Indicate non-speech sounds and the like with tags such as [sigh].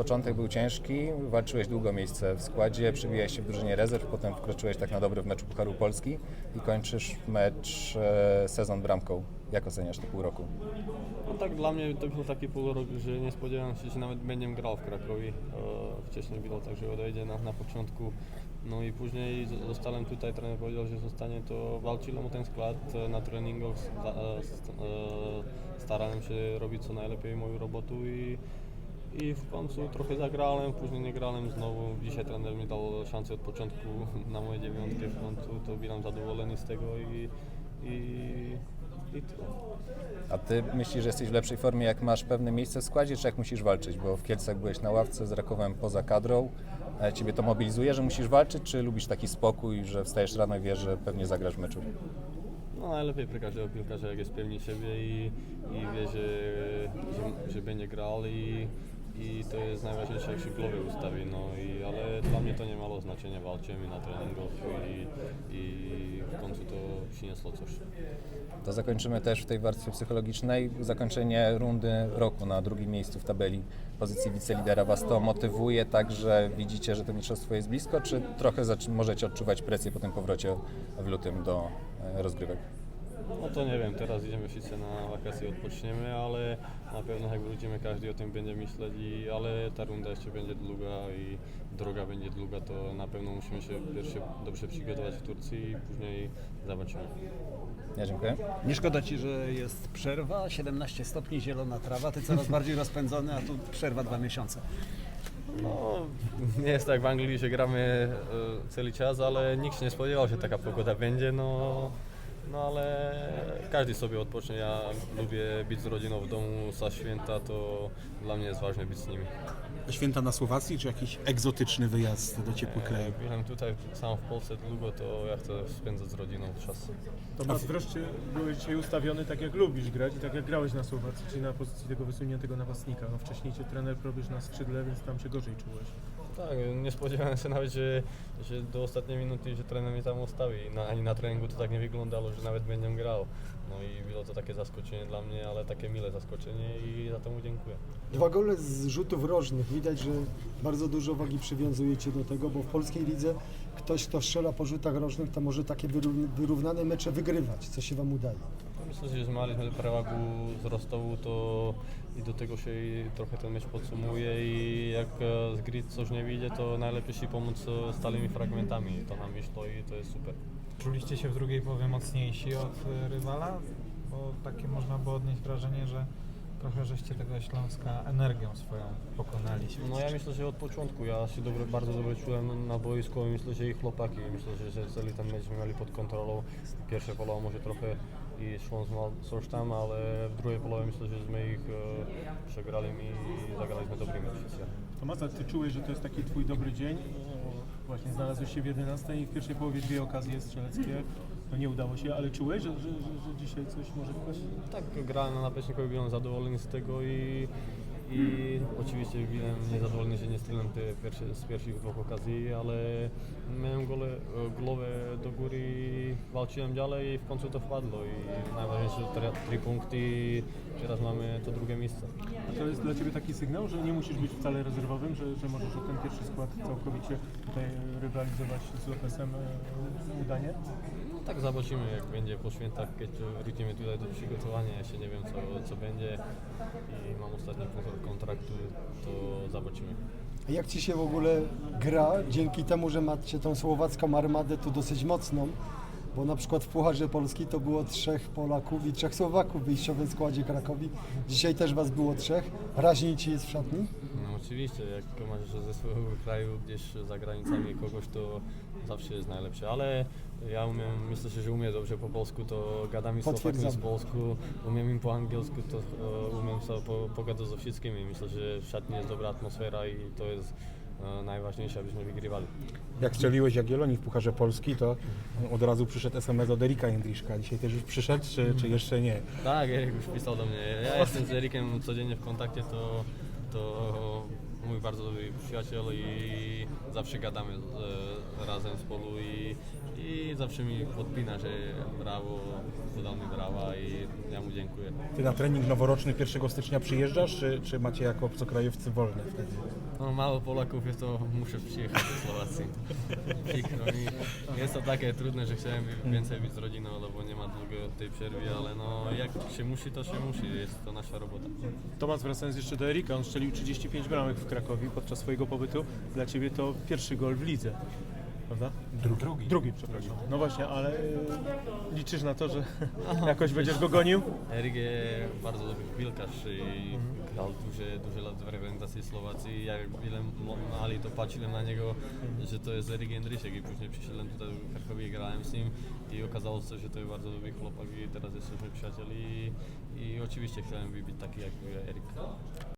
Początek był ciężki, walczyłeś długo miejsce w składzie, przebijałeś się w drużynie rezerw, potem wkroczyłeś tak na dobre w meczu Pucharu Polski i kończysz mecz, e, sezon bramką. Jak oceniasz to pół roku? No tak dla mnie to był taki półrok, że nie spodziewałem się, że nawet będę grał w Krakowie. Wcześniej było tak, że odejdzie na, na początku. No i później zostałem tutaj, trener powiedział, że zostanie, to walczyłem o ten skład e, na treningach. e, e, Starałem się robić co najlepiej moją robotę i, i w końcu trochę zagrałem, później nie grałem znowu. Dzisiaj trener mi dał szansę od początku na moje dziewiątkę w końcu, to byłem zadowolony z tego i, i, i tyle. A ty myślisz, że jesteś w lepszej formie, jak masz pewne miejsce w składzie, czy jak musisz walczyć? Bo w Kielcach byłeś na ławce z Rakowem poza kadrą. E, Ciebie to mobilizuje, że musisz walczyć, czy lubisz taki spokój, że wstajesz rano i wiesz, że pewnie zagrasz w meczu? No najlepiej pri każdego piłkarza, jak jest pewny siebie i, i wie, że, że, że będzie grał i, i to jest najważniejsze, jak się w głowie ustawi. No i, ale dla mnie to nie miało znaczenia, walczymy na treningach i, i w końcu to przyniosło coś. To zakończymy też w tej warstwie psychologicznej. Zakończenie rundy roku na drugim miejscu w tabeli pozycji wicelidera. Was to motywuje tak, że widzicie, że to mistrzostwo jest blisko, czy trochę możecie odczuwać presję po tym powrocie w lutym do e, rozgrywek? No to nie wiem, teraz idziemy wszyscy na wakacje, odpoczniemy, ale na pewno jak wrócimy, każdy o tym będzie myśleć, i, ale ta runda jeszcze będzie długa i droga będzie długa, to na pewno musimy się pierwsze dobrze przygotować w Turcji i później zobaczymy. Ja dziękuję. Nie szkoda Ci, że jest przerwa, 17 stopni, zielona trawa, Ty coraz [laughs] bardziej rozpędzony, a tu przerwa dwa miesiące. No, nie jest tak w Anglii, że gramy e, cały czas, ale nikt się nie spodziewał, że taka pogoda będzie, no, no ale każdy sobie odpocznie. Ja lubię być z rodziną w domu, za święta, to dla mnie jest ważne być z nimi. Święta na Słowacji, czy jakiś egzotyczny wyjazd do ciepłych krajów? Jak byłem tutaj sam w Polsce długo, to ja chcę spędzać z rodziną czas. Tomasz, wreszcie byłeś dzisiaj ustawiony tak jak lubisz grać i tak jak grałeś na Słowacji, czyli na pozycji tego wysuniętego napastnika. No wcześniej cię trener robisz na skrzydle, więc tam się gorzej czułeś. Tak, nie spodziewałem się nawet, że, że do ostatniej minuty, że trener mnie tam ustawi. Na, ani na treningu to tak nie wyglądało, że nawet będę grał. No i było to takie zaskoczenie dla mnie, ale takie mile zaskoczenie i za to mu dziękuję. Dwa gole z rzutów rożnych. Widać, że bardzo dużo wagi przywiązujecie do tego, bo w polskiej lidze ktoś, kto strzela po rzutach rożnych, to może takie wyrównane mecze wygrywać. Co się Wam udaje? Myślę, że maliśmy przewagę wzrostową, to i do tego się trochę ten mecz podsumuje i jak e, z gry coś nie wyjdzie, to najlepiej się pomóc e, stałymi fragmentami. To nam wyszło i to jest super. Czuliście się w drugiej połowie mocniejsi od y, rywala? Bo takie można było odnieść wrażenie, że trochę żeście tego Śląska energią swoją pokonali. No ja myślę, że od początku ja się dobrze, bardzo dobrze czułem na boisku i myślę, że i chłopaki, myślę, że, że cały ten mecz mieli pod kontrolą. Pierwsze polowa może trochę i szło coś tam, ale w drugiej połowie myślę, że my ich e, przegrali i zagraliśmy dobry mecz. Tomasz, ty czułeś, że to jest taki twój dobry dzień? Właśnie znalazłeś się w 11 i w pierwszej połowie dwie okazje strzeleckie. No nie udało się, ale czułeś, że, że, że, że dzisiaj coś może wpaść? Tak, grałem na napastniku i byłem zadowolony z tego i, i oczywiście byłem niezadowolony, że nie strzeliłem te pierwsze, z pierwszych dwóch okazji, ale miałem gole, głowę do góry i walczyłem dalej i w końcu to wpadło i najważniejsze tre, trzy punkty i teraz mamy to drugie miejsce. A to jest dla ciebie taki sygnał, że nie musisz być wcale rezerwowym, że, że możesz o ten pierwszy skład całkowicie tutaj rywalizować z Lopesem e, udanie? No tak zobaczymy jak będzie po świętach, kiedy wrócimy tutaj do przygotowania, jeszcze nie wiem co, co będzie i mam ostatni punkt kontraktu, to zobaczymy. A jak Ci się w ogóle gra dzięki temu, że macie tą słowacką armadę tu dosyć mocną? Bo na przykład w Pucharze Polski to było trzech Polaków i trzech Słowaków w wyjściowym składzie Krakowi. Dzisiaj też Was było trzech. Raźniej Ci jest w szatni? Oczywiście, jak masz ze swojego kraju gdzieś za granicami kogoś, to zawsze jest najlepsze, ale ja umiem, myślę, że umiem dobrze po polsku, to gadam z chłopakami z Potwierdzam. polsku, umiem im po angielsku, to e, umiem sobie po, pogadać ze wszystkimi. Myślę, że w szatni jest dobra atmosfera i to jest e, najważniejsze, abyśmy wygrywali. Jak strzeliłeś Jagiellonii w Pucharze Polski, to od razu przyszedł SMS od Erika Jędriszka. Dzisiaj też już przyszedł, czy, czy jeszcze nie? Tak, Erik już pisał do mnie. Ja jestem z Erikiem codziennie w kontakcie, to, to mój bardzo dobry przyjaciel i zawsze gadamy e, razem z polu i, i zawsze mi podpina, że brawo, podał mi brawa i ja mu dziękuję. Ty na trening noworoczny 1 stycznia przyjeżdżasz, czy, czy macie jako obcokrajowcy wolne wtedy? No mało Polaków jest to muszę przyjechać do Słowacji. [laughs] Przykro mi. Jest to takie trudne, że chciałem więcej być z rodziną, no bo nie ma długo tej przerwy, ale no jak się musi, to się musi. Jest to nasza robota. Tomasz, wracając jeszcze do Erika, on strzelił 35 bramek w Krakowie podczas swojego pobytu. Dla Ciebie to pierwszy gol w lidze, prawda? Drugi. Drugi. Drugi, przepraszam. No właśnie, ale e, liczysz na to, że jakoś będziesz go gonił? Erik je bardzo dobry piłkarz i grał duże, duże lat w reprezentacji Słowacji. Jak ile mali to patrzyłem na niego, że to jest Erik Jędrysiek i później przyszedłem tutaj do Krakowi i grałem z nim i okazało się, że to jest bardzo dobry chłopak i teraz jesteśmy przyjacieli i, i oczywiście chciałem być taki jak Erik.